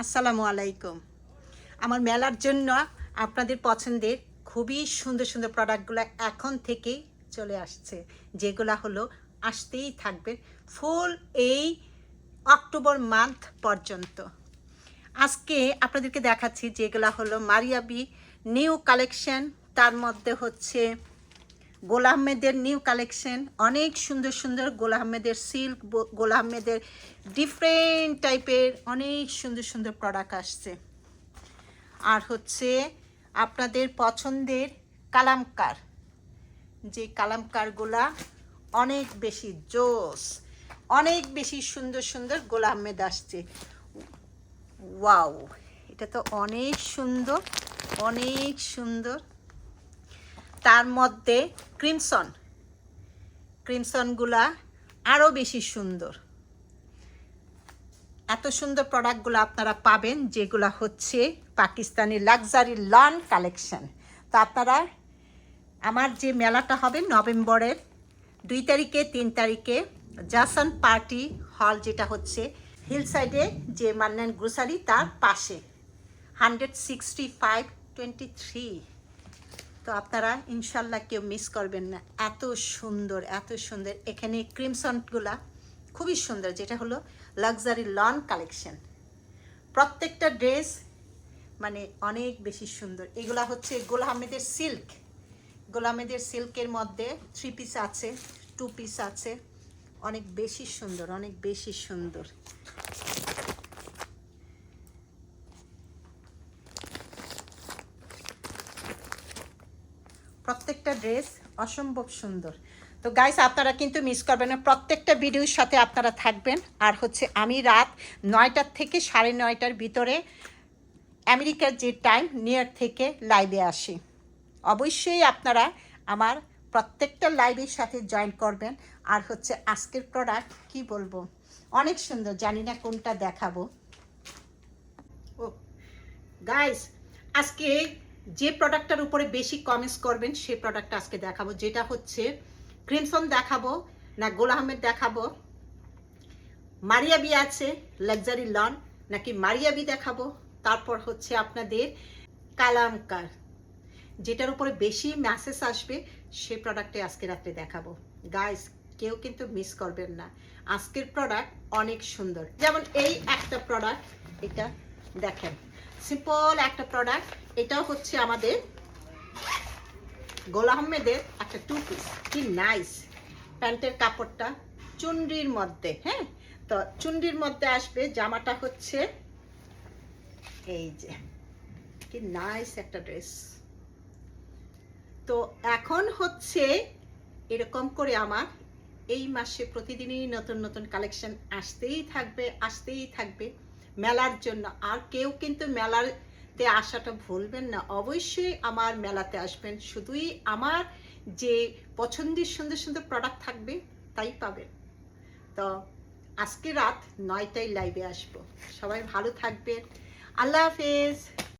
আসসালামু আলাইকুম। আমার মেলার জন্য আপনাদের পছন্দের খুবই সুন্দর সুন্দর প্রোডাক্টগুলো এখন থেকেই চলে আসছে, যেগুলো হলো আসতেই থাকবে ফুল এই অক্টোবর মান্থ পর্যন্ত। আজকে আপনাদেরকে দেখাচ্ছি যেগুলো হলো মারিয়াবি নিউ কালেকশন তার মধ্যে হচ্ছে গোল আহমেদের নিউ কালেকশন, অনেক সুন্দর সুন্দর গোল আহমেদের সিল্ক গোল আহমেদের ডিফারেন্ট টাইপের অনেক সুন্দর সুন্দর প্রোডাক্ট আসছে। আর হচ্ছে আপনাদের পছন্দের কালামকার, যে কালামকারগুলা অনেক বেশি জোস, অনেক বেশি সুন্দর সুন্দর গোল আহমেদ আসছে। ওয়াও, এটা তো অনেক সুন্দর অনেক সুন্দর। তার মধ্যে ক্রিমসন। ক্রিমসনগুলা আরও বেশি সুন্দর। এত সুন্দর প্রোডাক্টগুলো আপনারা পাবেন, যেগুলো হচ্ছে পাকিস্তানি লাক্সারি লন কালেকশন। তো আপনারা আমার যে মেলাটা হবে নভেম্বরের দুই তারিখে, তিন তারিখে জাসান পার্টি হল, যেটা হচ্ছে হিল সাইডে যে মান্নান গ্রোসারি, তার পাশে। Hundred sixty five twenty three. তো আপনারা ইনশাল্লাহ কেউ মিস করবেন না। এত সুন্দর এত সুন্দর। এখানে ক্রিমসনগুলা খুবই সুন্দর, যেটা হলো লাক্সারি লন কালেকশন প্রত্যেকটা ড্রেস মানে অনেক বেশি সুন্দর। এগুলা হচ্ছে গোল আহমেদের সিল্ক গোল আহমেদের সিল্কের মধ্যে থ্রি পিস আছে টু পিস আছে। অনেক বেশি সুন্দর, অনেক বেশি সুন্দর। প্রত্যেকটা ড্রেস অসম্ভব সুন্দর। তো গাইস আপনারা কিন্তু মিস করবেন না। প্রত্যেকটা ভিডিওর সাথে আপনারা থাকবেন। আর হচ্ছে আমি রাত নয়টার থেকে সাড়ে নয়টার ভিতরে আমেরিকার যে টাইম নিউ থেকে লাইভে আসি। অবশ্যই আপনারা আমার প্রত্যেকটা লাইভের সাথে জয়েন করবেন। আর হচ্ছে আজকের প্রোডাক্ট কি বলব? অনেক সুন্দর, জানি না কোনটা দেখাবো। ও গাইস আজকে যে প্রোডাক্টটার উপরে বেশি কমেন্টস করবেন সেই প্রোডাক্টটা আজকে দেখাবো, যেটা হচ্ছে ক্রিমসন দেখাবো, না গোল আহমেদ দেখাবো মারিয়াবি আছে লাক্সারি লন নাকি মারিয়াবি দেখাবো, তারপর হচ্ছে আপনাদের কালামকার যেটার উপরে বেশি ম্যাসেজ আসবে সেই প্রোডাক্টে আজকে রাত্রে দেখাবো। গাইস কেউ কিন্তু মিস করবেন না। আজকের প্রোডাক্ট অনেক সুন্দর। যেমন এই একটা প্রোডাক্ট এটা দেখেন। সিম্পল একটা প্রোডাক্ট এটাও হচ্ছে আমাদের গোল আহমেদের একটা টু পিস কি নাইস প্যান্টের কাপড়টা চুন্ডির মধ্যে হ্যাঁ? তো চুনরির মধ্যে আসবে জামাটা হচ্ছে এই যে, কি নাইস একটা ড্রেস তো এখন হচ্ছে এরকম করে আমার এই মাসে প্রতিদিনই নতুন নতুন কালেকশন আসতেই থাকবে আসতেই থাকবে। মেলার জন্য। আর কেউ কিন্তু মেলাতে আসাটা ভুলবেন না। অবশ্যই আমার মেলাতে আসবেন। শুধুই আমার যে পছন্দের সুন্দর সুন্দর প্রোডাক্ট থাকবে, তাই পাবেন। তো আজকে রাত নয়টায় লাইভে আসব। সবাই ভালো থাকবেন। আল্লাহ হাফেজ।